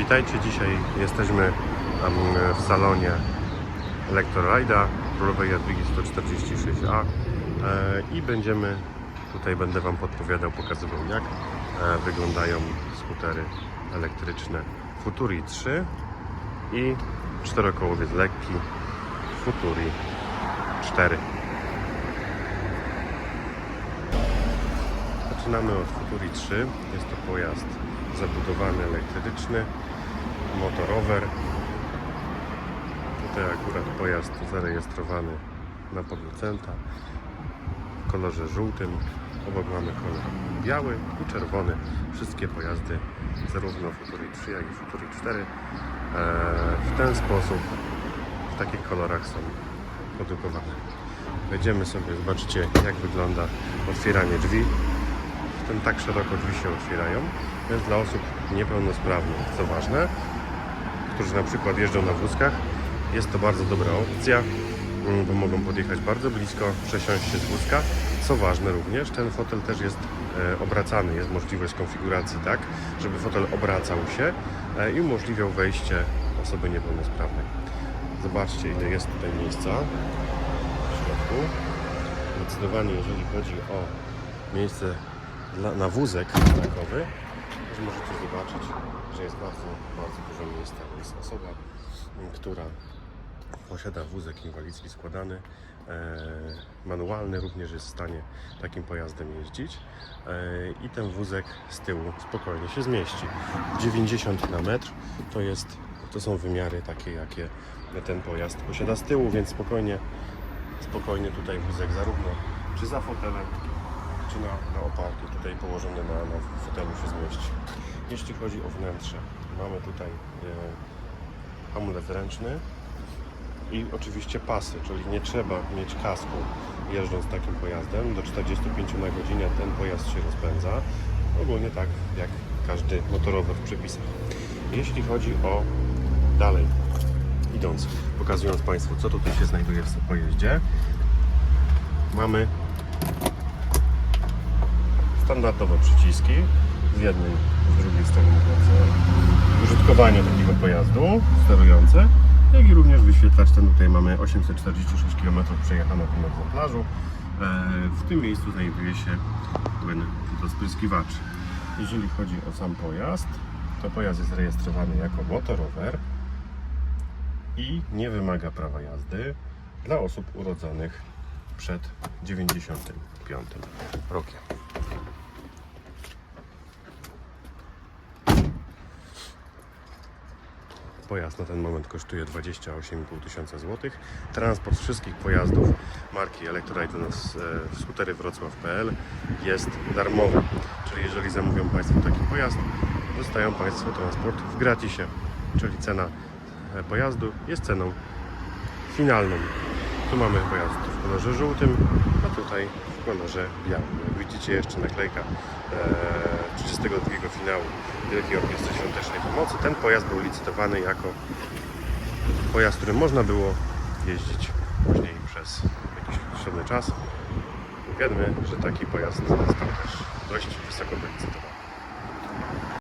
Witajcie, dzisiaj jesteśmy w salonie Electrorida królowej Jadwigi 146A e, i będziemy, tutaj będę Wam podpowiadał, pokazywał jak e, wyglądają skutery elektryczne Futuri 3 i czterokołowiec lekki Futuri 4. Zaczynamy od Futuri 3. Jest to pojazd zabudowany elektryczny, motorower. Tutaj akurat pojazd zarejestrowany na producenta w kolorze żółtym. Obok mamy kolor biały i czerwony. Wszystkie pojazdy, zarówno Futuri 3, jak i Futuri 4, e, w ten sposób, w takich kolorach są produkowane. Wejdziemy sobie, zobaczcie jak wygląda otwieranie drzwi tym tak szeroko drzwi się otwierają. Więc dla osób niepełnosprawnych, co ważne, którzy na przykład jeżdżą na wózkach, jest to bardzo dobra opcja, mm, bo mogą podjechać bardzo blisko, przesiąść się z wózka. Co ważne również, ten fotel też jest e, obracany, jest możliwość konfiguracji tak, żeby fotel obracał się e, i umożliwiał wejście osoby niepełnosprawnej. Zobaczcie ile jest tutaj miejsca w środku. Zdecydowanie jeżeli chodzi o miejsce na wózek takowy, że możecie zobaczyć, że jest bardzo, bardzo dużo miejsca. Jest osoba, która posiada wózek inwalidzki składany, e, manualny, również jest w stanie takim pojazdem jeździć e, i ten wózek z tyłu spokojnie się zmieści. 90 na metr to jest, to są wymiary takie, jakie ten pojazd posiada z tyłu, więc spokojnie, spokojnie tutaj wózek zarówno czy za fotelem, na, na oparciu tutaj położony na, na fotelu się zmieści. Jeśli chodzi o wnętrze, mamy tutaj e, hamulec ręczny i oczywiście pasy, czyli nie trzeba mieć kasku jeżdżąc takim pojazdem. Do 45 na godzinę ten pojazd się rozpędza. Ogólnie tak jak każdy motorower w przepisach. Jeśli chodzi o dalej idąc, pokazując Państwu co tutaj się znajduje w pojeździe, mamy standardowe przyciski z jednej z drugiej strony użytkowanie takiego pojazdu sterujące, jak i również wyświetlacz ten tutaj mamy 846 km przejechane w tym egzemplarzu. E, W tym miejscu znajduje się płyn do spryskiwaczy. Jeżeli chodzi o sam pojazd, to pojazd jest rejestrowany jako motorower i nie wymaga prawa jazdy dla osób urodzonych przed 95 rokiem. Pojazd na ten moment kosztuje 28,5 tysiąca złotych. Transport wszystkich pojazdów marki Electroride na s- e, skutery Wrocław.pl jest darmowy. Czyli jeżeli zamówią Państwo taki pojazd, dostają Państwo transport w gratisie. Czyli cena e, pojazdu jest ceną finalną. Tu mamy pojazd w kolorze żółtym, a tutaj w kolorze białym. Jak widzicie jeszcze naklejka e, 32 finału Wielkiej Orkiestry Świątecznej Pomocy. Ten pojazd był licytowany jako pojazd, którym można było jeździć później przez jakiś określony czas. Wiemy, że taki pojazd został też dość wysoko wylicytowany.